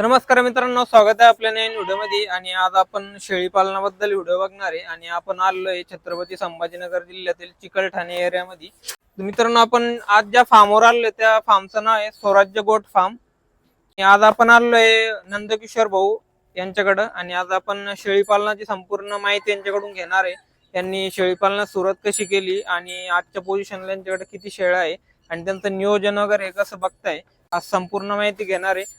नमस्कार मित्रांनो स्वागत आहे आपल्या नवीन व्हिडिओमध्ये. आणि आज आपण शेळी पालनाबद्दल व्हिडिओ बघणार आहे. आणि आपण आलोय छत्रपती संभाजीनगर जिल्ह्यातील चिकलठाणे एरियामध्ये. मित्रांनो आपण आज ज्या फार्मवर आलोय त्या फार्मचं नाव आहे स्वराज्य गोट फार्म आज आपण आलोय नंदकिशोर भाऊ यांच्याकडं. आणि आज आपण शेळी पालनाची संपूर्ण माहिती यांच्याकडून घेणार आहे. त्यांनी शेळी पालनात सुरुवात कशी केली आणि आजच्या पोझिशनला यांच्याकडे किती शेळ्या आहे. आणि त्यांचं नियोजन वगैरे कसं बघताय आज संपूर्ण माहिती घेणार आहे.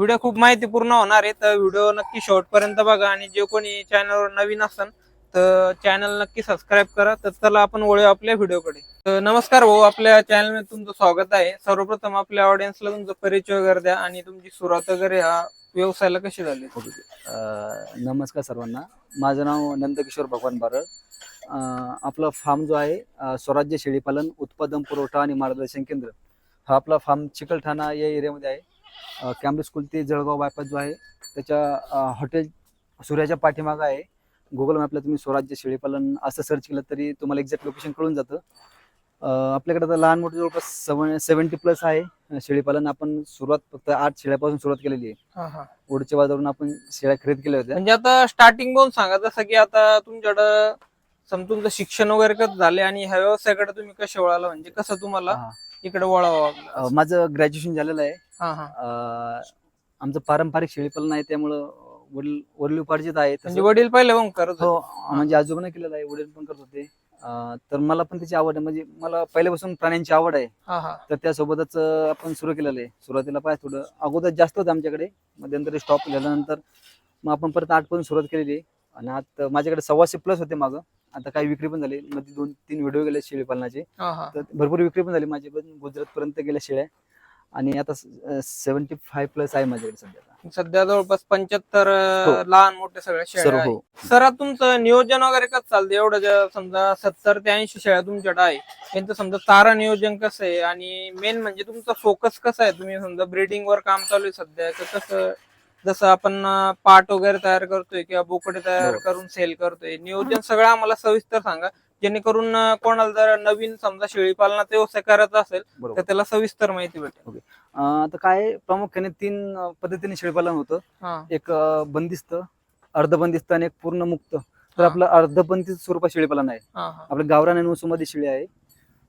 व्हिडिओ खूप माहितीपूर्ण होणार आहे तर व्हिडिओ नक्की शेवटपर्यंत बघा आणि जे कोणी चॅनलवर नवीन असन तर चॅनल नक्की सबस्क्राईब करा. तर चला आपण वळूया आपल्या व्हिडिओकडे तर नमस्कार भाऊ आपल्या चॅनलमध्ये तुमचं स्वागत आहे. सर्वप्रथम आपल्या ऑडियन्सला तुमचा परिचय वगैरे द्या आणि तुमची सुरुवात वगैरे हा व्यवसायाला कशी झाली? नमस्कार सर्वांना. माझं नाव नंदकिशोर भगवान बारळ. आपला फार्म जो आहे स्वराज्य शेळीपालन उत्पादन पुरवठा आणि मार्गदर्शन केंद्र हा आपला फार्म चिकलठाणा या एरियामध्ये आहे. कॅम्ब्रिज स्कूल ते जळगाव बायपास जो आहे त्याच्या हॉटेल सूर्याच्या पाठीमागं आहे. गुगल मॅपला तुम्ही स्वराज्य शेळीपालन असं सर्च केलं तरी तुम्हाला एक्झॅक्ट लोकेशन कळून जातं. आपल्याकडे आता लहान मोठे जवळपास सेवन सेवन्टी प्लस आहे. शेळीपालन आपण सुरुवात फक्त आठ शेळ्यापासून सुरुवात केलेली आहे. ओढच्या बाजारून आपण शेळ्या खरेदी केल्या होत्या. म्हणजे आता स्टार्टिंगपासून सांगा जसं की आता तुमच्याकडं सम तुमचं शिक्षण वगैरे कसं झाले आणि ह्या व्यवसायाकडे तुम्ही कसे वळाला? म्हणजे कसं तुम्हाला हा. इकडे वळावं? अं? माझं ग्रॅज्युएशन झालेलं आहे. हा हा. अं, आमचं पारंपरिक शेळीपालन आहे त्यामुळं वडील वडील उपार्जित आहे. तसं- म्हणजे वडील पहिले मग करत हो होते. म्हणजे आजोबाने केलेलं आहे वडील पण करत होते. अं, तर मला पण त्याची आवड आहे. म्हणजे मला पहिल्यापासून प्राण्यांची आवड आहे. हा हा. तर त्यासोबतच अं, आपण सुरू केलेलं आहे. सुरुवातीला पाय थोडं अगोदर जास्त होतं आमच्याकडे. मध्यंतरी स्टॉप झाल्यानंतर मग आपण परत आठपासून सुरुवात केलेली आहे. आणि आता माझ्याकडे सव्वाशे प्लस होते मागं. आता काही विक्री पण झाली. मध्ये दोन तीन व्हिडिओ गेले शेळी पालनाचे. हा हा. तर भरपूर विक्री पण झाली माझी पण गुजरात पर्यंत गेल्या शेळ्या. आणि आता सेव्हन्टी फाय प्लस आहे माझ्याकडे सध्या. सध्या जवळपास पंच्याहत्तर हो. लहान मोठे सगळ्या शेळ्या. हो. सर आता तुमचं नियोजन वगैरे कसं चालतं एवढं समजा सत्तर ते ऐंशी शेळ्या तुमच्याकडे आहे. त्यांचं समजा तारा नियोजन कसं आहे? आणि मेन म्हणजे तुमचा फोकस कसा आहे? तुम्ही समजा ब्रीडिंग वर काम चालू आहे सध्या तर कसं जसं आपण पाट वगैरे तयार करतोय किंवा बोकडे तयार बरोबर. करून सेल करतोय नियोजन सगळं आम्हाला सविस्तर सांगा. जेणेकरून कोणाला जर नवीन समजा शेळी पालनाचा व्यवसाय करायचा असेल तर त्याला सविस्तर माहिती भेटेल. आता काय प्रामुख्याने तीन पद्धतीने शेळीपालन होतं. हा. एक बंदिस्त अर्धबंदिस्त आणि एक पूर्ण मुक्त तर हा. आपलं अर्धबंदिस्त स्वरूपात शेळीपालन आहे. हा हा. आपलं गावरान आणि मध्ये शेळी आहे.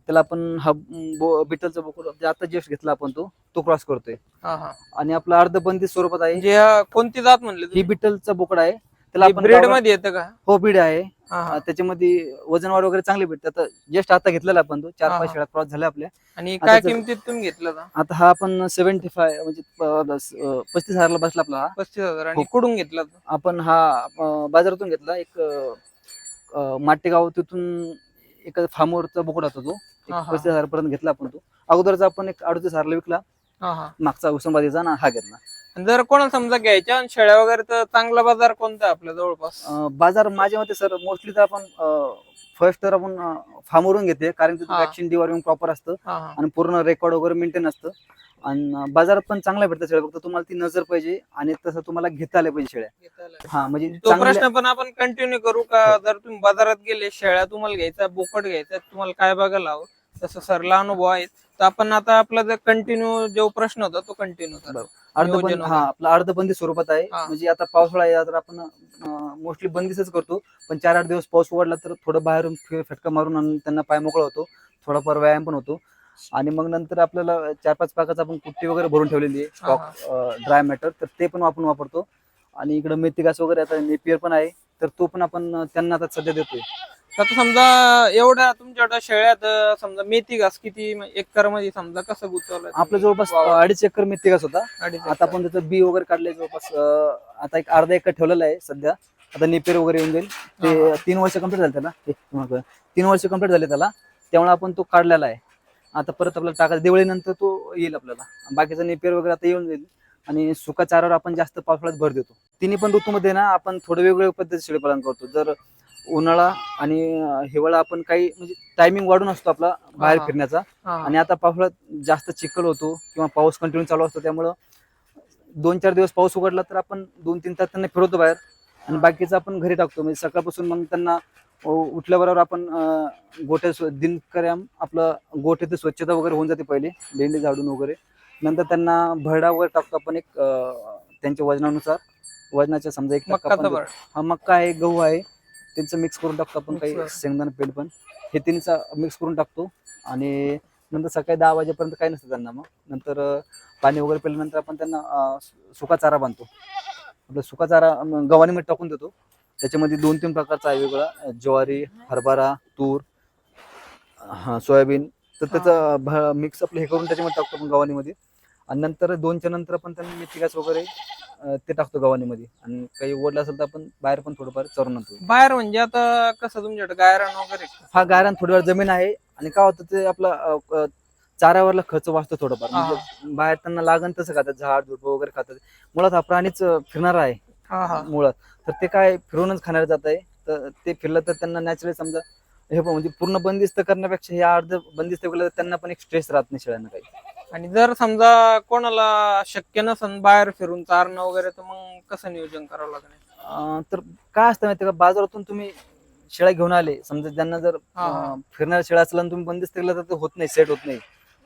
त्याला आपण हा बो- बिटलचा बोकड आता जस्ट घेतला आपण तो तो क्रॉस करतोय. हा हा. आणि आपलं अर्धबंदिस्त स्वरूपात आहे. म्हणजे कोणती जात म्हणले ही बिटलचा बोकड आहे. त्याला आपण ब्रीड गावरान- मध्ये येतं का? हो बीड आहे. हा हा. त्याच्यामध्ये वजनवाढ वगैरे चांगली भेटते. आता जस्ट आता घेतलेला आपण तो. चार हा, पाच हा. शेळ्या क्रॉस झाल्या आपल्या आणि काय किमतीत तुम्ही घेतलं होता? आता हा आपण सेव्हन्टी फाय म्हणजे अं, पस्तीस हजारला बसला आपला हा. पस्तीस हजार. आणि हो. कुठून घेतला? आपण हा अं, बाजारातून घेतला. एक अं, माटेगाव तिथून एक फार्मवरचा बोकड होता तो. एक. पस्तीस हजार पर्यंत घेतला आपण तो. अगोदरचा आपण एक अडतीस हजारला विकला. मागचा उस्माबादीचा ना हा घेतला. जर कोणाला समजा घ्यायच्या आणि शेळ्या वगैरे तर चांगला बाजार कोणता आपल्या जवळपास? बाजार माझ्या मते सर मोस्टली तर आपण फर्स्ट तर आपण फार्मवरून घेते कारण हा. वॅक्सिन डिवार्मिंग प्रॉपर असतं. हा हा. आणि पूर्ण रेकॉर्ड वगैरे मेंटेन असतं. आणि बाजारात पण चांगल्या भेटतात शेळ्या. फक्त तुम्हाला ती नजर पाहिजे आणि तसं तुम्हाला घेता आल्या पाहिजे शेळ्या. आलं. हा म्हणजे तो प्रश्न पण आपण कंटिन्यू करू का? जर तुम्ही बाजारात गेले शेळ्या तुम्हाला घ्यायचा बोकड घ्यायचा तुम्हाला काय बघायला हवं? तसं सरला अनुभव आहेत. तर आपण आता आपला जर कंटिन्यू जो प्रश्न होता तो कंटिन्यू करा बरोबर. अर्धबंद हा. आपला अर्धबंदी स्वरूपात आहे. म्हणजे आता पावसाळा आहे तर आपण मोस्टली बंदीच करतो. पण चार आठ दिवस पाऊस उघडला तर थोडं बाहेरून फटका मारून आणि त्यांना पाय मोकळा होतो. थोडाफार व्यायाम पण होतो. आणि मग नंतर आपल्याला चार पाच पाकाचं आपण कुट्टी वगैरे भरून ठेवलेली आहे. स्टॉक ड्राय मॅटर तर ते पण आपण वापरतो. आणि इकडं मेथी घास वगैरे आता नेपियर पण आहे. तर तो पण आपण त्यांना आता सध्या देतोय. आता समजा एवढ्या तुमच्याकडे शेळ्यात अं, समजा मेथी घास किती एकरमध्ये समजा कसं गुंतवलं आपलं जवळपास अडीच एकर मेथी घास होता. अडीच आता. आपण त्याचं बी वगैरे काढलंय जवळपास अं, आता एक अर्धा एकर ठेवलेला आहे सध्या. आता नेपेर वगैरे येऊन जाईल. ते. तीन वर्ष कंप्लीट झाले त्याला. मग तीन वर्ष कंप्लीट झाले त्याला. त्यामुळे आपण तो काढलेला आहे. आता परत आपल्याला टाकायचा. दिवाळीनंतर तो येईल आपल्याला. बाकीचा नेपेर वगैरे आता येऊन जाईल. आणि सुका चारावर आपण जास्त पावसाळ्यात भर देतो. तिन्ही पण ऋतूमध्ये ना आपण थोडं वेगवेगळ्या पद्धती शेळीपालन करतो. जर उन्हाळा आणि हिवाळा आपण काही म्हणजे टायमिंग वाढून असतो आपला बाहेर हा. फिरण्याचा. हा. आणि आता पावसाळ्यात जास्त चिखल होतो किंवा पाऊस कंटिन्यू चालू असतो त्यामुळं दोन चार दिवस पाऊस उघडला तर आपण दोन तीन तास त्यांना फिरवतो बाहेर. आणि बाकीचं आपण घरी टाकतो. म्हणजे सकाळपासून मग त्यांना अ, उठल्याबरोबर आपण अ, गोठ्या स्व- दिनकर्याम आपलं गोठ्याची स्वच्छता वगैरे होऊन जाते पहिले लेंडी झाडून वगैरे. नंतर त्यांना भरडा वगैरे टाकतो आपण एक अ, त्यांच्या वजनानुसार. वजनाच्या समजा एक टक्का मक्काचा देतो. हा मक्का आहे गहू आहे त्यांचं मिक्स करून टाकतो आपण काही. शेंगदाणा पेंड पण. हे तिन्हीचा मिक्स करून टाकतो. आणि नंतर सकाळी दहा वाजेपर्यंत काही नसतं त्यांना मग. नंतर पाणी वगैरे पिल्यानंतर आपण त्यांना सुका चारा बांधतो. आपला सुका चारा गव्हाणीमध्ये टाकून देतो. त्याच्यामध्ये दोन तीन प्रकारचा आहे वेगळा. ज्वारी हरभरा तूर हा सोयाबीन. तर त्याचं मिक्स आपलं हे करून त्याच्यामध्ये टाकतो आपण गव्हाणीमध्ये. आणि नंतर दोनच्या नंतर आपण त्यांना मेथी वगैरे अं, ते टाकतो गव्हाणीमध्ये. आणि काही ओढलं असेल तर आपण बाहेर पण थोडंफार चरून आणतो. बाहेर म्हणजे आता कसं तुमच्याकडे गायरान वगैरे? का? हा गायरान थोडीवर जमीन आहे. आणि काय होतं ते आपला अं, अं, चाऱ्यावरला खर्च वाचतो थोडंफार. हा. म्हणजे बाहेर त्यांना लागण तसं खातात झाड झुडप वगैरे खातात. मुळात हा प्राणीच अं, फिरणारा आहे. हा हा. मुळात. तर ते काय फिरूनच खाणार जात आहे. तर ते फिरलं तर त्यांना नॅचरली समजा हे पण म्हणजे पूर्ण बंदिस्त करण्यापेक्षा हे अर्ध बंदिस्त केलं तर त्यांना पण एक स्ट्रेस राहत नाही शेळ्यांना काही. आणि जर समजा कोणाला शक्य नसन बाहेर फिरून चारणं वगैरे तर मग कसं नियोजन करावं लागणार? अं, तर काय असतं माहिती का बाजारातून तुम्ही शेळ्या घेऊन आले. समजा ज्यांना जर हा. अं, फिरणाऱ्या शेळ्या असला तुम्ही बंदिस्त केलं तर ते होत नाही सेट होत नाही.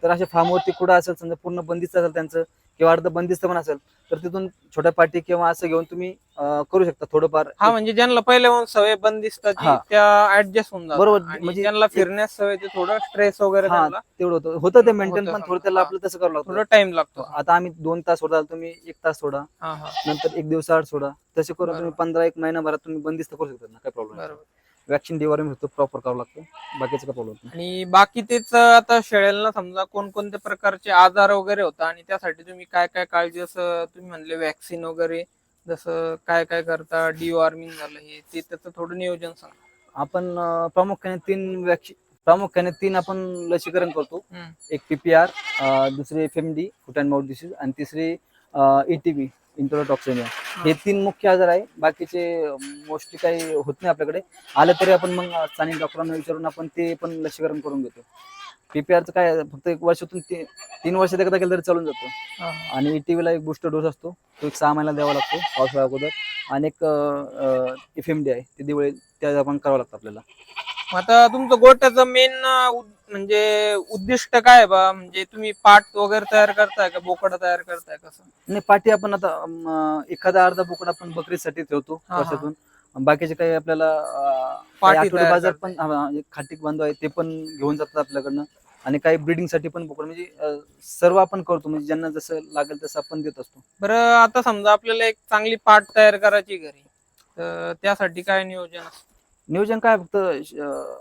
तर अशा फार्मवरती कुठं असेल समजा पूर्ण बंदिस्त असेल त्यांचं किंवा अर्ध बंदिस्त पण असेल तर तिथून छोट्या पाटी किंवा असं घेऊन तुम्ही अं, करू शकता थोडंफार. हा म्हणजे ज्यांना पहिले सवय बंदिस्ताची हा. त्या ऍडजस्ट होऊन जातात. बरोबर, आणि म्हणजे ज्यांना फिरण्यास सवय ते थोडं स्ट्रेस वगैरे हा, त्यांना तेवढं होतं. होतं ते मेंटेन होतं पण थोडं त्याला हा. आपलं तसं करावं लागतं. थोडं टाइम लागतो. आता आम्ही दोन तास सोडाल तुम्ही एक तास सोडा हा हा. नंतर एक दिवस आड सोडा. तसे करून तुम्ही बरोबर. पंधरा एक महिनाभरात तुम्ही बंदिस्त करू शकता ना काय प्रॉब्लेम बरोबर. वॅक्सिन डिवॉर्मिंग होतं प्रॉपर करावं लागतं. बाकीचं काय प्रॉब्लेम आणि बाकी तेच आता शेळ्यांना समजा कोणकोणत्या प्रकारचे आजार वगैरे होता आणि त्यासाठी तुम्ही काय काय काळजी जसं तुम्ही म्हणले वॅक्सिन वगैरे जसं काय काय करता डिवॉर्मिंग झालं हे ते त्याचं थोडं नियोजन सांगा. आपण अं, प्रामुख्याने तीन वॅक्सिन प्रामुख्याने तीन आपण लसीकरण करतो. हम्म. एक पीपीआर दुसरी F M D foot and mouth disease आणि तिसरी ईटीबी इंटरोटॉक्सिनिया हे. तीन मुख्य आजार आहे. बाकीचे मोस्टली काही होत नाही आपल्याकडे. आलं तरी आपण मग स्थानिक डॉक्टरांना विचारून आपण ते पण लसीकरण करून घेतो. पीपीआरचं काय आहे, फक्त एक वर्षातून ती- तीन वर्षात एकदा केलं तरी चालून जातो. आणि ईटीव्हीला एक बुस्टर डोस असतो. तो एक सहा महिन्याला द्यावा लागतो पावसाळ्या अगोदर. आणि एक एफ एम डी आहे. ते दिवाळी त्या आपण करावं लागतं आपल्याला. मग आता तुमचं गोट्याचं मेन म्हणजे उद्दिष्ट काय बा? म्हणजे तुम्ही पाट वगैरे तयार करताय का? बोकडा तयार करताय कसं नाही पाठी आपण आता अं, एखादा अर्धा बोकड आपण बकरीसाठी ठेवतो हा, हा. वर्षातून बाकीचे काही आपल्याला अं, आठवडे तयार बाजार. पण हा, एक खाटीक बांधव आहे ते पण घेऊन जातात आपल्याकडनं. आणि काही ब्रिडिंगसाठी पण बोकड म्हणजे अं, सर्व आपण करतो. म्हणजे ज्यांना जसं लागेल तसं आपण देत असतो. बरं आता समजा आपल्याला एक चांगली पाट तयार करायची घरी तर त्यासाठी काय नियोजन असतं? नियोजन काय फक्त अं,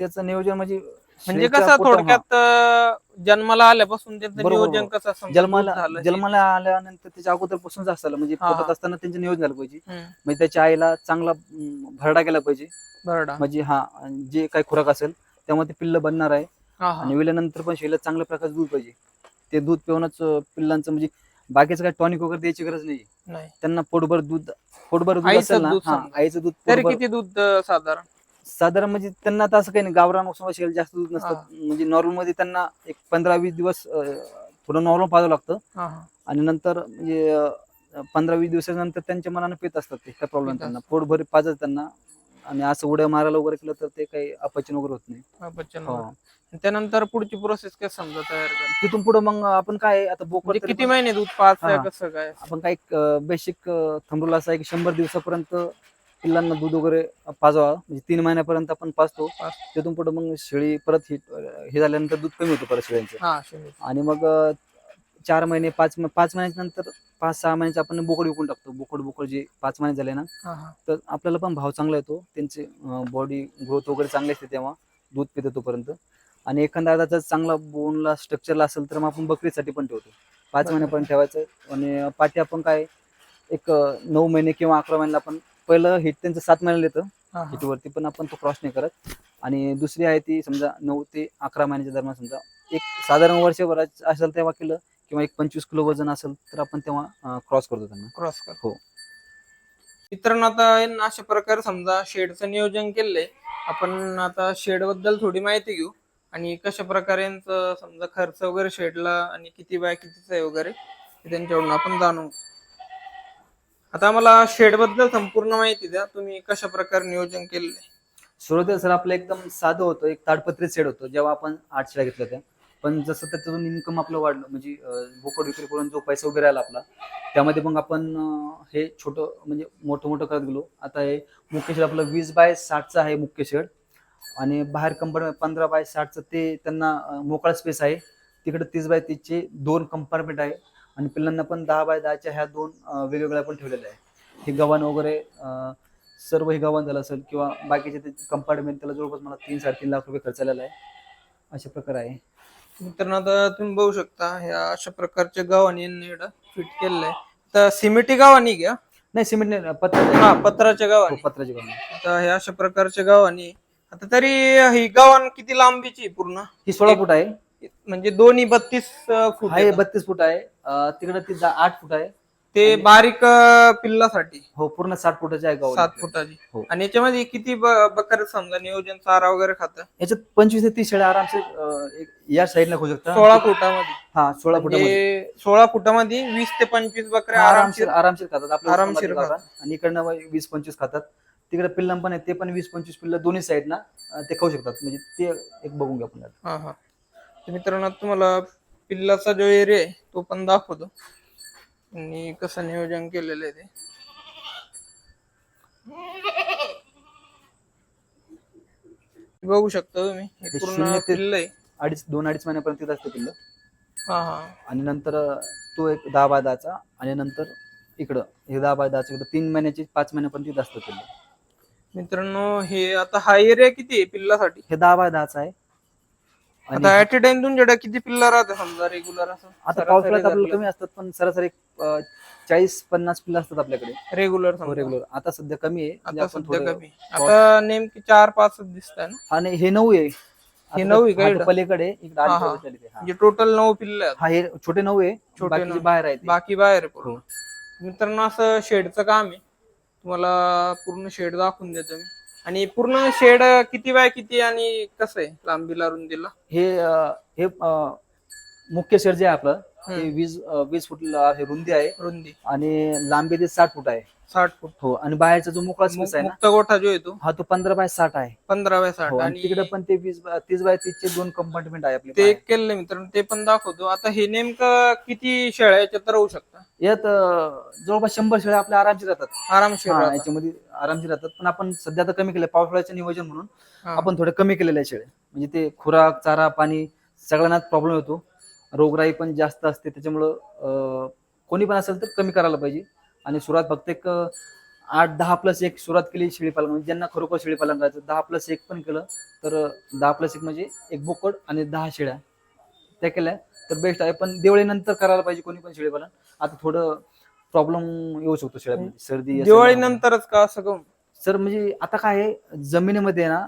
त्याचं नियोजन म्हणजे म्हणजे कसं. थोडक्यात जन्माला आल्यापासून त्यांचं नियोजन. कसं दूध जन्माला जन्माला आल्यानंतर त्याच्या अगोदरपासून असतं म्हणजे पोटात. असताना त्यांचं नियोजन झालं पाहिजे. म्हणजे त्याच्या आईला चांगला भरडा गेला पाहिजे. बरडा म्हणजे हा जे काही खुराक असेल त्यामध्ये पिल्ल बनणार आहे. आणि विल्यानंतर पण शेळीला चांगल्या प्रकारचं दूध पाहिजे. ते दूध पिऊनच पिल्लांचं म्हणजे बाकीचं काही टॉनिक वगैरे द्यायची गरज नाही. त्यांना पोटभर दूध पोटभर दूध आईचं असेल ना. आईचं दूध तरी किती दूध साधारण? साधारण म्हणजे त्यांना असं काही नाही गावरान वस्तू शेळी जास्त दूध नसतात. म्हणजे नॉर्मलमध्ये त्यांना एक पंधरा वीस दिवस अं, थोडं नॉर्मल पाहावं लागतं. आणि नंतर म्हणजे अं, पंधरा वीस दिवसानंतर त्यांच्या मनानं पित असतात ते काय प्रॉब्लेम पित त्यांना. पोटभर पाजत त्यांना. आणि असं उड्या मारायला वगैरे केलं तर ते काही अपचन वगैरे होत नाही. हा, हो. त्यानंतर पुढची प्रोसेस काय समजा तयार कर तिथून पुढे मग आपण काय आता बोकड म्हणजे तरी किती पण- महिने दूध पाच हा. कसं काय? आपण काही बेसिक थंबरूल असा आहे की शंभर दिवसापर्यंत पिल्लांना दूध वगैरे पाजावा. म्हणजे तीन महिन्यापर्यंत आपण पाजतो. तिथून पुढे मग शेळी परत ही हे झाल्यानंतर दूध कमी होतं परत शेळ्यांचं. हा शेळी. आणि मग चार महिने पाच पाच महिन्याच्या नंतर पाच सहा महिन्याचे आपण बोकड विकून टाकतो. बोकड बोकड जे पाच महिने झाले ना तर आपल्याला पण भाव चांगला येतो. त्यांचे बॉडी ग्रोथ वगैरे चांगली असते तेव्हा दूध पिते तोपर्यंत आणि एखादा अर्धाचा चांगला बोनला स्ट्रक्चरला असेल तर मग आपण बकरीसाठी पण ठेवतो. पाच बरोबर. महिन्यापर्यंत ठेवायचं. आणि पाठी आपण काय एक नऊ महिने किंवा अकरा महिन्याला आपण पहिलं हिट त्यांचं सात महिन्याला येतं हा, हा. हिटवरती पण आपण तो क्रॉस नाही करत आणि दुसरी आहे ती समजा नऊ ते अकरा महिन्याच्या दरम्यान समजा एक साधारण वर्षभरात असेल तेव्हा केलं किंवा एक पंचवीस किलो वजन असेल तर आपण तेव्हा क्रॉस करतो त्यांना क्रॉस कर हो. मित्रांनो आता अशा प्रकारे समजा शेडचं नियोजन केलंय आपण आता शेडबद्दल थोडी माहिती घेऊ आणि कशा प्रकारे समजा खर्च वगैरे शेडला आणि किती बाय कितीचा आहे वगैरे त्यांच्याकडून आपण जाणून घेऊ. आता मला शेडबद्दल संपूर्ण माहिती द्या. तुम्ही कशा प्रकारे नियोजन केलंय सुरुवातीला सर आपलं एकदम साधं होतं. एक ताडपत्री शेड होतं. जेव्हा आपण आठ शेळ्या घेतल्या होत्या पण जसं त्याच्यातून इन्कम आपलं वाढलं म्हणजे बोकड विक्री करून जो पैसा वगैरे आला आपला त्यामध्ये मग आपण हे छोटं म्हणजे मोठं मोठं करत गेलो. आता हे मुख्य शेड आपलं वीस बाय साठचं आहे मुख्य शेड आणि बाहेर कंपार्टमेंट पंधरा बाय साठचं ते त्यांना मोकळा स्पेस आहे. तिकडे तीस बाय तीसचे दोन कंपार्टमेंट आहे. आणि पिल्लांना पण दहा बाय दहाच्या ह्या दोन वेगवेगळ्या पण ठेवलेल्या आहे हे गव्हाण वगैरे सर्व हे गव्हाण झालं असेल किंवा बाकीचे ते कंपार्टमेंट त्याला जवळपास मला तीन साडेतीन लाख रुपये खर्च आलेला आहे. अशा प्रकारे आहे. मित्रांनो आता तुम्ही बघू शकता ह्या अशा प्रकारचे गव्हाणी यांनी फिट केलेलं आहे. तर सिमेंटी गव्हाणी घ्या. नाही सिमेंट नाही पत्र हा पत्राच्या गव्हाणी. पत्राची गव्हाण. आता हे अशा प्रकारचे गव्हाणी. आता तरी ही गव्हाण किती लांबीची आहे पूर्ण? ही सोळा फूट आहे. म्हणजे दोन्ही बत्तीस फूट हा हे येतात. बत्तीस फूट आहे. अं, तिकडे ती जा- आठ फूट आहे. ते बारीक अं, पिल्लासाठी. हो पूर्ण साठ फुटाची आहे गाव सात फुटाची. हो. आणि याच्यामध्ये किती ब- बकर समजा नियोजन चारा वगैरे खातं? याच्यात पंचवीस ते तीस शेळ्या आरामसे अं, एक- या साईडला खोजू शकता सोळा फुटामध्ये. हा सोळा म्हणजे सोळा फुटामध्ये वीस ते पंचवीस बकऱ्या आरामशीर आरामशीर आरामशीर खातात. आपल्या आरामशीर उस्मानाबादी गावाला. आणि इकडनं वीस पंचवीस खातात. तिकडे पिल्लं पण आहे ते पण वीस पंचवीस पिल्लं दोन्ही साईड ना अं, ते खाऊ शकतात. म्हणजे ते एक बघून घ्या आपण हा हा. मित्रांनो तुम्हाला पिल्लाचा जो एरिया आहे तो पण दाखवतो. आणि कसं नियोजन केलेलं आहे ते. बघू शकता तुम्ही हे पूर्ण शून्य ते- पिल्ल आहे. अडीच दोन अडीच महिन्यापर्यंत तिथं असतं पिल्लं. हा हा. आणि नंतर अं, तो एक दहा बाय दहाचा आणि नंतर इकडं हे दहा बाय दहाचं इकडं तीन महिन्याचे पाच महिन्यापर्यंत तिथं असतं पिल्लं. मित्रांनो हे आता हा एरिया किती आहे पिल्लासाठी? हे दहा बाय दहाचं आहे. आता ऍट ए टाइम तुमच्याकडे किती पिल्ला राहते समजा रेग्युलर असं? आता पावसाळ्यात आपल्याला कमी असतात पण सरासरी अं, चाळीस पन्नास पिल्लं असतात आपल्याकडे. रेग्युलर रेग्युलर आता सध्या कमी आहे म्हणजे आता आपण सध्या थोडं- कमी. आता नेमकी चार पाच दिसत आहे ना आणि हे नऊ आहे. हे नऊ आहे का इकडं? पलीकडे इकडे हा, हा. म्हणजे टोटल नऊ पिल्ल आहेत. हा हे छोटे नऊ आहे छोटे बाकीचे नऊ. बाहेर आहेत बाकी बाहेर आहे पूर्ण. हो. मित्रांनो असं शेडचं काम आहे. तुम्हाला पूर्ण शेड दाखवून देतो मी. आणि पूर्ण शेड किती बाय किती आणि कसं आहे? लांबीला रुंदीला हे अं, हे अं, मुख्य शेड जे आहे आपलं ते. वीस वीस फूट ला- हे रुंदी आहे. रुंदी. आणि लांबी ते साठ फूट आहे. साठ फूट. हो आणि बाहेरचा जो मोकळा स्पेस आहे ना मुक्त गोठा जो आहे तो? हा तो पंधरा बाय साठ आहे. पंधरा बाय साठ. हो, आणि आणि तिकडे पण ते वीस बाय- तीस बाय तीसचे दोन कंपार्टमेंट आहे आपले ते बाहेर. एक केलेलं आहे मित्रांनो ते पण दाखवतो. आता हे नेमकं किती शेळ्या याच्यात राहू शकता? यात अं, जवळपास शंभर शेळ्या आपल्या आरामची राहतात. आरामशीर हा, राहतात. याच्यामध्ये आरामची राहतात. पण आपण सध्या तर कमी केलं पावसाळ्याचं नियोजन म्हणून हा. आपण थोडे कमी केलेले आहे शेळे म्हणजे ते खुराक चारा पाणी सगळ्यांनाच प्रॉब्लेम होतो रोगराई पण जास्त असते त्याच्यामुळं कोणी पण असेल तर कमी करायला पाहिजे. आणि सुरुवात फक्त एक आठ दहा प्लस एक सुरुवात केली शेळीपालन. म्हणजे ज्यांना खरोखर शेळीपालन करायचं दहा प्लस एक पण केलं तर दहा प्लस एक म्हणजे एक बोकड आणि दहा शेळ्या. त्या केल्या तर बेस्ट आहे. पण दिवाळीनंतर करायला पाहिजे कोणी पण शेळीपालन. आता थोडं प्रॉब्लेम येऊ शकतो शेळ्यामध्ये. सर्दी असेल, दिवाळी नंतरच का असं सर म्हणजे आता काय आहे जमिनीमध्ये ना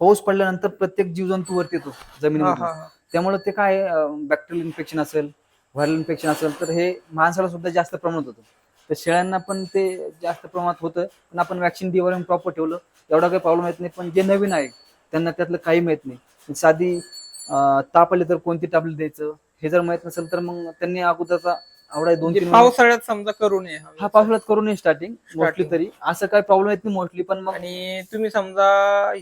पाऊस पडल्यानंतर प्रत्येक जीवजंतू वरती येतो जमिनीमध्ये. त्यामुळे ते काय बॅक्टेरियल इन्फेक्शन असेल व्हायरल इन्फेक्शन असेल तर हे माणसाला सुद्धा जास्त प्रमाणात होतं. तर शेळ्यांना पण ते जास्त प्रमाणात होतं. पण आपण वॅक्सिन डिवरून प्रॉपर ठेवलं एवढा काही प्रॉब्लेम येत नाही. पण जे नवीन आहे त्यांना त्यातलं काही माहीत नाही. साधी ताप आली तर कोणती टॅबलेट द्यायचं? हे जर माहीत नसेल तर मग त्यांनी अगोदरचा आवडा दोन म्हणजे तीन पावसाळ्यात समजा करू नये हा पावसाळ्यात करू नये स्टार्टिंग मोस्टली. तरी. असं काही प्रॉब्लेम येत नाही मोस्टली पण मग आणि तुम्ही समजा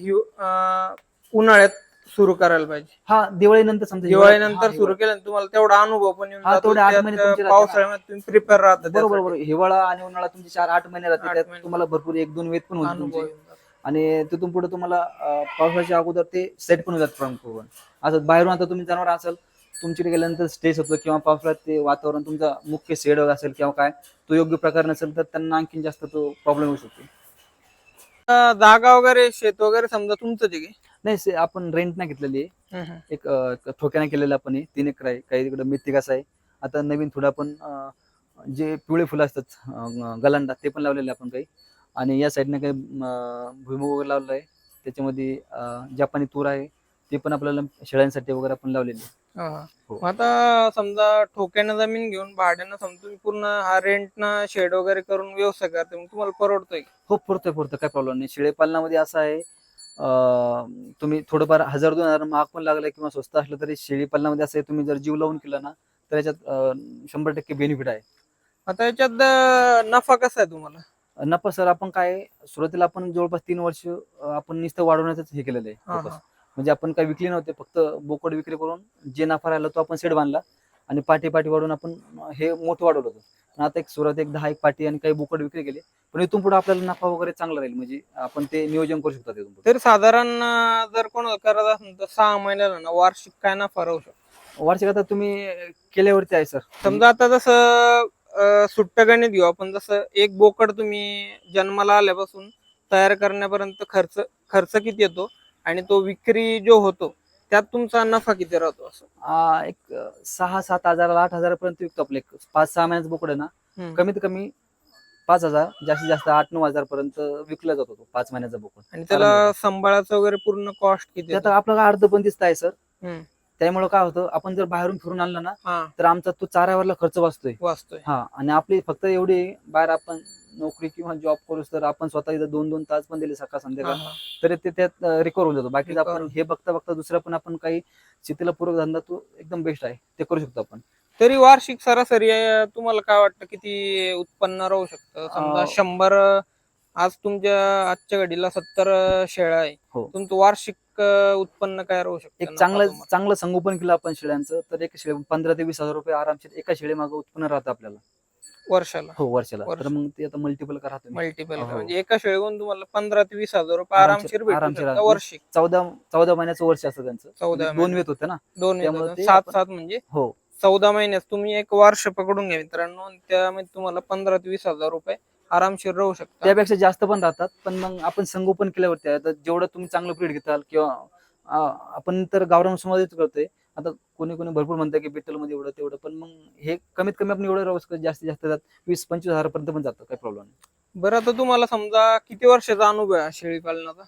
उन्हाळ्यात सुरू करायला पाहिजे हा दिवाळीनंतर समजा दिवाळीनंतर सुरू केलं तुम्हाला तेवढा अनुभव पण येऊन हा, जातो. तेवढे आठ त्यात महिने तुमचे राहते ना. पावसाळ्यामध्ये तुम्ही प्रिपेअर राहता बरोबर त्यासाठी. बरोबर हिवाळा आणि उन्हाळा तुमचे चार आठ महिने राहते आठ त्यात महिने. तुम्हाला भरपूर एक दोन वेत पण होते अनुभव तुमचे येऊन जातो. आणि तिथून पुढे तुम्हाला अं, पावसाच्या अगोदर ते सेट पण होतात प्रमाण असं बाहेरून आता तुम्ही जनावर असाल तुमच्याकडे गेल्यानंतर स्ट्रेस होतो किंवा पावसाळ्यात ते वातावरण तुमचा मुख्य शेड असेल किंवा काय तो योग्य प्रकार नसेल तर त्यांना आणखीन जास्त तो प्रॉब्लेम होऊ शकतो अं, जागा वगैरे शेत वगैरे समजा तुमचं जे नाही से- आपण रेंट नाही घेतलेली आहे. एक अं, ठोक्याने केलेलं आपण आहे. तीन एकर आहे. काही तिकडे मेथिकास आहे. आता नवीन थोडं आपण अं, जे पिवळे फुलं असतात अं, गलांडा ते पण लावलेले आपण काही. आणि या साईडने काही अं, भुईमुग वगैरे लावलेला आहे. त्याच्यामध्ये अं, जपानी तूर आहे. ते पण आपल्याला शेळ्यांसाठी वगैरे आपण लावलेले आहे. हो. मग आता समजा ठोक्यानं जमीन घेऊन भाड्यानं समजा तुम्ही पूर्ण हा रेंटनं शेड वगैरे करून व्यवसाय करते मग तुम्हाला परवडतोय? हो पुरतं पुरतं काय प्रॉब्लेम नाही. शेळे पालनामध्ये असं आहे तुम्ही थोडंफार हजार दोन हजार महाग पण लागलं किंवा स्वस्त असलं तरी शेळी पालनामध्ये असं तुम्ही जर जीव लावून केला ना तर याच्यात शंभर टक्के बेनिफिट आहे. आता याच्यात नफा कसा आहे तुम्हाला? नफा सर आपण काय सुरुवातीला आपण जवळपास तीन वर्ष आपण नुसतं वाढवण्याच हे केलेलं आहे. म्हणजे आपण काही विकली नव्हते फक्त बोकड विक्री करून जे नफा राहिला तो आपण सेट बांधला आणि पाठी पाठी वाढून आपण हे मोठं वाढवलं होतं. पण आता एक सुरुवात एक दहा एक पाठी आणि काही बोकड विक्री केली. पण इथून पुढे आपल्याला नफा वगैरे चांगला राहील. म्हणजे आपण ते नियोजन करू शकतो पुढे. तरी साधारण अं, जर कोणाला करत असेल तर सहा महिन्याला ना वार्षिक काय नफा राहू शकतो? वार्षिक आता तुम्ही केल्यावरती आहे सर. समजा आता जसं अं, सुट्ट गणित घेऊ आपण. जसं एक बोकड तुम्ही जन्माला आल्यापासून तयार करण्यापर्यंत खर्च खर्च किती येतो? आणि तो विक्री जो होतो त्यात तुमचा नफा किती राहतो असं? आ, एक सहा सात हजार आठ हजारापर्यंत विकतो आपले. एक पाच सहा महिन्याचा बोकड आहे ना हम्म. कमीत कमी पाच हजार जास्तीत जास्त आठ नऊ हजार पर्यंत विकला जातो तो पाच महिन्याचा बोकड. आणि त्याला सांभाळाचं वगैरे पूर्ण कॉस्ट किती त्यात येतो? आपल्याला अर्ध पण दिसत आहे सर हम्म. त्यामुळे काय होतं आपण जर बाहेरून फिरून आणलं ना हा. तर आमचा तो चाऱ्यावरला खर्च वाचतोय. वाचतोय. हा आणि आपली फक्त एवढी बाहेर आपण नोकरी किंवा जॉब करू तर आपण स्वतः इथं दोन दोन तास पण दिले सकाळ संध्याकाळ. तरी ते त्यात रिकवर होऊन जातो. बाकी आपण. हे बघता बघता दुसरा पण आपण काही शेतीला पूरक धंदा तो एकदम बेस्ट आहे. ते करू शकतो आपण. तरी वार्षिक सरासरी तुम्हाला काय वाटतं? किती उत्पन्न राहू शकतं? समजा शंभर आज तुमच्या आजच्या घडीला सत्तर शेळ्या आहे. हो. तुमचं वार्षिक उत्पन्न काय राहू शकतं? एक चांगलं? चांगलं संगोपन केलं आपण शेळ्यांचं तर एक शेळी पंधरा ते वीस हजार रुपये आरामशीर एका शेळी मागं उत्पन्न राहतं आपल्याला. वर्षाला. हो वर्षाला. वर्ष. तर मग ते आता मल्टिपल करा तुम्ही. मल्टिपल हो. म्हणजे एका शेळीवरून तुम्हाला पंधरा ते वीस हजार रुपये आरामशीर- आरामशीर भेटू आरामशीर शकतं आहे. वर्षिक. चौदा चौदा महिन्याचं वर्ष असतं त्यांचं. चौदा म्हणजे दोन वेत होते ना. दोन त्यामुळे वेळेला. ते सात आपण- सात म्हणजे हो. चौदा महिन्यात तुम्ही एक वर्ष पकडून घ्या मित्रांनो. आणि त्यामध्ये तुम्हाला पंधरा ते वीस हजार रुपये आरामशीर राहू शकता त्यापेक्षा जास्त पण राहतात. पण मग आपण संगोपन केल्यावरती आहे. आता जेवढं तुम्ही चांगलं ब्रीड घेताल किंवा आपण तर गावरान मध्येच करतोय. आता कोणी कोणी भरपूर म्हणतं की बिट्टलमध्ये एवढं तेवढं पण मग हे कमीत कमी आपण एवढं जास्तीत जास्त जात वीस पंचवीस हजार पर्यंत पण जातं काही प्रॉब्लेम नाही. बरं आता तुम्हाला समजा किती वर्षाचा अनुभव आहे शेळी पालनाचा?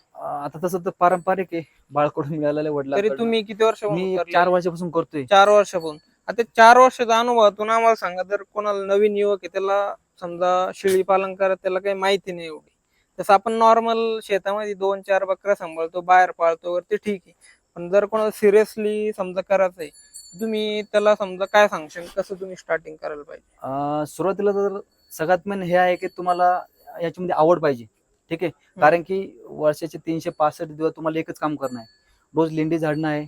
आता तसं तर पारंपरिक आहे बाळकडून मिळालेल्या वडला तरी तुम्ही किती वर्ष मी चार वर्षापासून करतोय. चार वर्षापासून. आता चार वर्षाचा अनुभवातून आम्हाला सांगा जर कोणाला नवीन युवक आहे त्याला समजा शेळी पालन करत त्याला काही माहिती नाही एवढी. तसं आपण नॉर्मल शेतामध्ये दोन चार बकऱ्या सांभाळतो बाहेर पाळतो वरती ठीक आहे. पण जर कोणाला सिरियसली समजा करायचं आहे तुम्ही त्याला समजा काय सांगशाल? कसं तुम्ही स्टार्टिंग करायला पाहिजे? अं, सुरुवातीला तर सगळ्यात मेन हे आहे की तुम्हाला याच्यामध्ये आवड पाहिजे. ठीक आहे? कारण की वर्षाचे तीनशे पासष्ट दिवस तुम्हाला एकच काम करणं आहे. रोज लेंडी झाडणं आहे.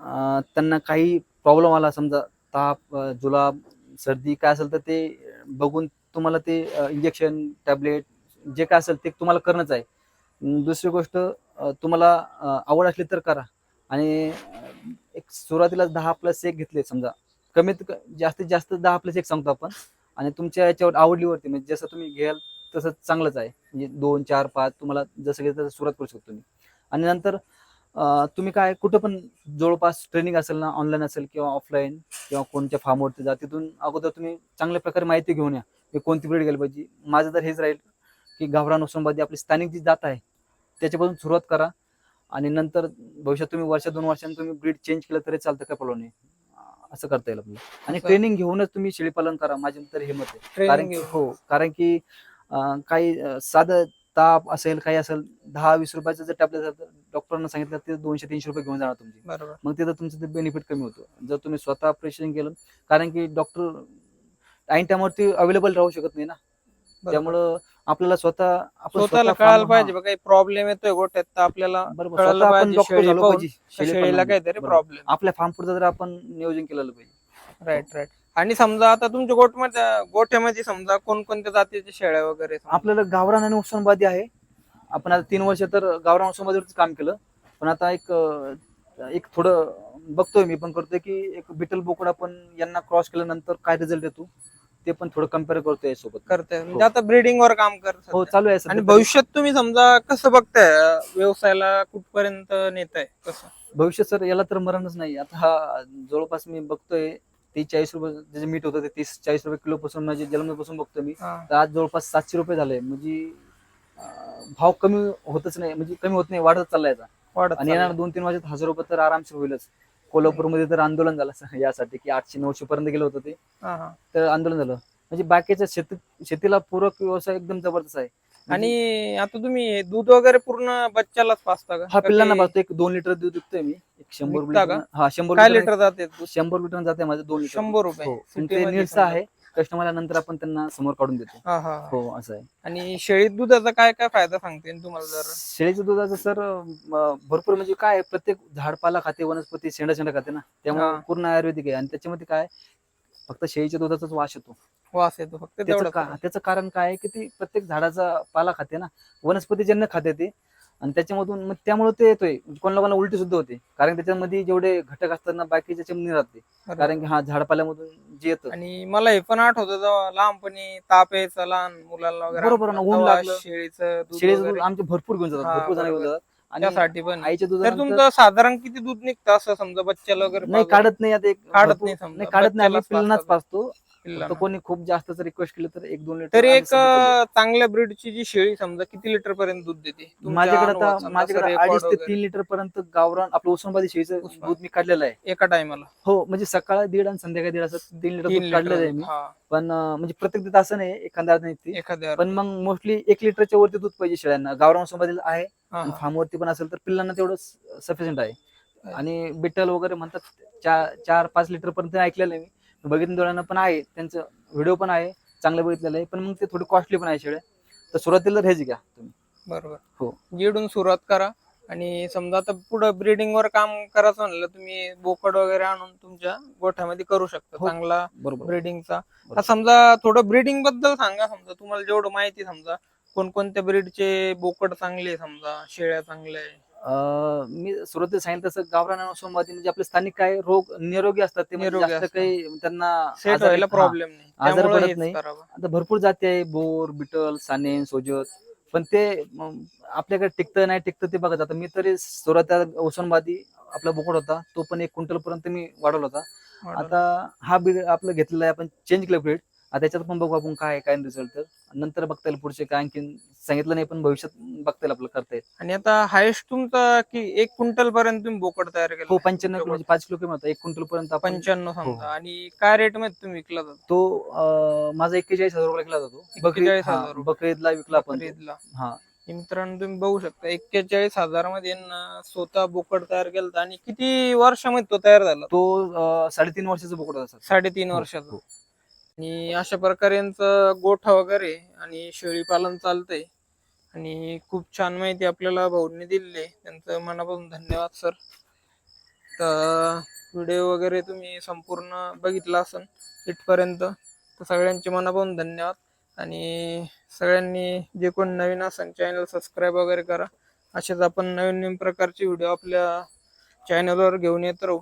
अं, त्यांना काही प्रॉब्लेम आला समजा ताप अं, जुलाब सर्दी काय असेल तर ते बघून तुम्हाला ते इंजेक्शन टॅबलेट जे काय असेल ते तुम्हाला करणंच आहे. अं, दुसरी गोष्ट तुम्हाला आवड असली तर करा. आणि एक सुरुवातीला दहा प्लस एक घेतले समजा. कमीत जास्तीत जास्त दहा प्लस एक सांगतो आपण. आणि तुमच्या याच्यावर आवडलीवरती म्हणजे जसं तुम्ही घ्याल तसं चांगलंच आहे. म्हणजे दोन चार पाच तुम्हाला जसं घेत तसं सुरुवात करू शकतो तुम्ही. आणि नंतर तुम्ही काय कुठं पण जवळपास ट्रेनिंग असेल ना ऑनलाईन असेल किंवा ऑफलाईन किंवा कोणत्या फार्मवरती जा तिथून अगोदर तुम्ही चांगल्या प्रकारे माहिती घेऊन या की कोणती ब्रीड गेली पाहिजे. माझं तर हेच राहील की गावरान ओसंबादी आपली स्थानिक जी जात आहे त्याच्यापासून सुरुवात करा. आणि नंतर भविष्यात तुम्ही वर्ष दोन वर्षांनी तुम्ही ब्रीड चेंज केलं तरी चालतं काय प्रॉब्लेम नाही असं करता येईल आपल्याला. आणि. ट्रेनिंग घेऊनच तुम्ही शेळी पालन करा. माझ्या तर हे मत आहे. कारण की हो कारण की काही साधं ताप असेल काही असेल दहा वीस रुपयाचं जर टॅबलेट असेल तर डॉक्टरांना सांगितलं ते दोनशे तीनशे रुपये घेऊन जाणार तुमची. मग तिथं तुमचं ते बेनिफिट कमी होतं. जर तुम्ही स्वतः ऑपरेशन केलं कारण की डॉक्टर ऐन टायमावरती अवेलेबल राहू शकत नाही ना. त्यामुळं आपल्याला स्वतः आपण स्वतःला स्वतः कळायला पाहिजे बा, काही प्रॉब्लेम येतोय गोट्यात तर आपल्याला बरोबर कळायला स्वतः आपण पाहिजे डॉक्टर शेळी झालो पाहून पाहिजे. त्या शेळी शेळीला पालनामध्ये. काहीतरी बरोबर. प्रॉब्लेम आपल्या फार्म पुरतं जर आपण नियोजन केलेलं पाहिजे. राईट राईट आणि समजा आता तुमच्या गोठमध्ये गोठ्यामध्ये समजा कोणकोणत्या जातीच्या शेळ्या वगैरे? आपल्याला गावरान आणि उस्मानाबादी आहे. आपण आता तीन वर्ष तर गावरान उस्मानाबादीवरच काम केलं. पण आता एक अं, एक थोडं बघतोय मी पण करतोय की एक बिटल बोकड आपण यांना क्रॉस केल्यानंतर काय रिझल्ट येतो ते पण थोडं कंपेअर करतोय सोबत करताय. म्हणजे आता ब्रीडिंग वर काम करत हो चालू आहे आणि सध्या. भविष्यात तुम्ही समजा कसं बघताय व्यवसायाला कुठपर्यंत नेताय कसं? भविष्य सर याला तर मरणच नाही. आता हा जवळपास मी बघतोय तीस चाळीस रुपये जे मीठ होतं ते तीस चाळीस रुपये किलो पासून म्हणजे जन्मापासून बघतोय मी. हा. तर आज जवळपास सातशे रुपये झाले म्हणजे अं, भाव कमी होतच नाही. म्हणजे कमी होत नाही वाढत चाललाय वाढत आणि येणार दोन तीन वर्षात हजार रुपये तर आरामशीर होईलच. कोल्हापूरमध्ये तर आंदोलन झालं यासाठी की आठशे नऊशे पर्यंत गेलं होतं ते. हा, हा. तर आंदोलन झालं. म्हणजे बाकीच्या शेती शेतीला पूरक व्यवसाय एकदम जबरदस्त आहे. म्हणजे आणि आता तुम्ही हे दूध वगैरे पूर्ण बच्चालाच पाचता का? हा का पिल्लांना ते बघतो एक दोन लिटर दूध विकतोय मी. एक शंभर लिटर हा शंभर लिटर जाते? शंभर लिटर जाते माझं दोन लिटर. शंभर रुपये. हो. निरसा. आहे. कस्टमरला नंतर आपण त्यांना समोर काढून देतो. हा हा हा. हो असं आहे. आणि शेळीत दुधाचा काय काय फायदा सांगते तुम्हाला जर? शेळीचं दुधाचं सर भरपूर म्हणजे काय आहे, प्रत्येक झाडपाला खाते वनस्पती शेंडा शेंडा खाते ना. हा. त्यामुळे पूर्ण आयुर्वेदिक आहे. आणि त्याच्यामध्ये काय फक्त शेळीच्या दुधाचाच वास येतो. वास येतो फक्त त्याचं तेवढं का- त्याचं कारण काय आहे की ती प्रत्येक झाडाचा पाला खाते ना. वनस्पतीजन्य खाते ते. आणि त्याच्यामधून मग त्यामुळे ते येतोय. कोणाला कोणाला उलटी सुद्धा होते. कारण त्याच्यामध्ये जेवढे घटक असतात ना बाकीच्या चिमणी राहते. कारण की हा झाडपाल्यामधून जे येतं. आणि मला हे पण आठवतं लहानपणी ताप यायचा लहान मुलांना वगैरे बरोबर ना, ऊन लागलं. शेळीचं शेळीचं दूध आमचे भरपूर घेऊन जातात भरपूर जण घेऊन. जातात. आणि त्यासाठी पण. आईच्या दुधानंतर तुमचं साधारण किती दूध निघतं असं समजा बच्च्याला वगैरे नाही? काढत नाही आता एक काढत नाही काढत नाही आम्ही पिल्लांनाच पाजतात. कोणी खूप जास्त रिक्वेस्ट केलं तर एक दोन लिटर तरी एक चांगल्या ब्रीडची जी शेळी समजा किती लिटर पर्यंत दूध देते? माझ्याकडे आता माझ्याकडे अडीच ते. तीन लिटर पर्यंत गावरान आपलं उस्मानाबादी शेळीचं. दूध मी काढलेलं आहे. एका टायमाला हो म्हणजे सकाळ दीड आणि संध्याकाळी दीड असं तीन लिटर तीन दूध काढलेलं आहे लिटर मी. पण म्हणजे प्रत्येक देत असं नाही एखाद्या नाही ती. एखाद्या पण मग मोस्टली एक लिटरच्या वरती दूध पाहिजे शेळ्यांना. गावरान उस्मानाबादी आहे आणि हा. फार्मवरती पण असेल तर पिल्लांना तेवढं सफिशियंट आहे. आणि बिट्टल वगैरे म्हणतात चार चार पाच लिटर पर्यंत ऐकलेलं आहे मी. बघितलं डोळ्यांना पण आहे त्यांचं व्हिडिओ पण आहे चांगलं बघितलेलं आहे पण मग ते थोडी कॉस्टली पण आहे शेळ्या तर सुरुवातीला हेच घ्या तुम्ही बरोबर हो. जीडून सुरुवात करा आणि समजा आता पुढे ब्रीडिंग वर काम करायचं म्हणलं तुम्ही बोकड वगैरे आणून तुमच्या गोठ्यामध्ये करू शकता हो. चांगला बरोबर ब्रीडिंगचा बरोबर. समजा थोडं ब्रीडिंगबद्दल सांगा समजा तुम्हाला जेवढं माहिती समजा कोणकोणत्या ब्रीडचे बोकड चांगले आहे समजा शेळ्या चांगल्या आहे मी सुरुवातीला सांगितलं तसं गावरान उस्मानाबादी म्हणजे आपले स्थानिक काय रोग निरोगी असतात ते म्हणजे निरोगी जास्त असतात. काही त्यांना सेट आजार- व्हायला हा. प्रॉब्लेम नाही आजार त्यामुळे पडत हेच नाही. करावं आता भरपूर जाती आहे बोर बिटल सानेन सोजत पण ते म, आपल्याकडे टिकतं नाही टिकतं ते बघत आता मी तरी सुरुवातीला उस्मानाबादी आपला बोकड होता तो पण एक क्विंटल पर्यंत मी वाढवला होता आता हा ब्रीड आपलं घेतलेला आहे आपण चेंज केलं ब्रीड आता त्याच्यात पण बघू आपण काय काय रिझल्ट तर नंतर बघता येईल पुढचे काय आणखीन सांगितलं नाही पण भविष्यात बघता येईल आपलं करता येईल. आणि आता हायेस्ट तुमचा की एक क्विंटल पर्यंत तुम्ही बोकड तयार केला. हो पंच्याण्णव किलो म्हणजे पाच किलो किंमत. एक क्विंटल पर्यंत आपण पंच्याण्णव हो. समजा आणि काय रेटमध्ये तुम्ही विकला जातो? तो अं, माझा एक्केचाळीस हजार रुपये विकला जातो. बकरी 41,000 हा, रुपये. बकरीदला विकला आपण तो. खरीदला हा. मित्रांनो तुम्ही बघू शकता एक्केचाळीस हजारमध्ये यांना स्वतः बोकड तयार केलं आणि किती वर्षामध्ये तो तयार झाला? तो अं, साडेतीन वर्षाचा बोकड होता सर. साडेतीन हो, वर्षाचा हो. आणि अशा प्रकारे यांचं गोठा वगैरे आणि शेळी पालन चालतंय. आणि खूप छान माहिती आपल्याला भाऊंनी दिलेली आहे. त्यांचं मनापासून धन्यवाद सर. तर व्हिडिओ वगैरे तुम्ही संपूर्ण बघितला असन इथपर्यंत तर सगळ्यांचे मनापासून धन्यवाद. आणि सगळ्यांनी जे कोण नवीन असेल चॅनल सबस्क्राईब वगैरे करा. असेच आपण नवीन नवीन प्रकारचे व्हिडिओ आपल्या चॅनलवर घेऊन येत राहू.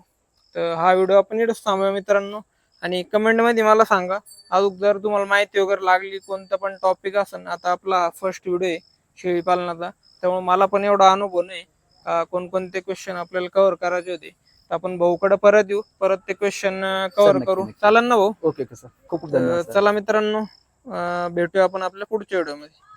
तर हा व्हिडिओ आपण इथंच थांबूया मित्रांनो. आणि कमेंटमध्ये मला सांगा. अजून जर तुम्हाला माहिती वगैरे लागली कोणता पण टॉपिक असेल आता आपला फर्स्ट व्हिडिओ आहे शेळी पालनाचा. त्यामुळे मला पण एवढा अनुभव नाही. का कोणकोणते क्वेश्चन आपल्याला कव्हर करायचे होते. तर आपण भाऊकडे परत येऊ. परत ते क्वेश्चन कव्हर करू. चालेल ना भाऊ? ओके खूप. चला मित्रांनो भेटूया आपण आपल्या पुढच्या व्हिडिओमध्ये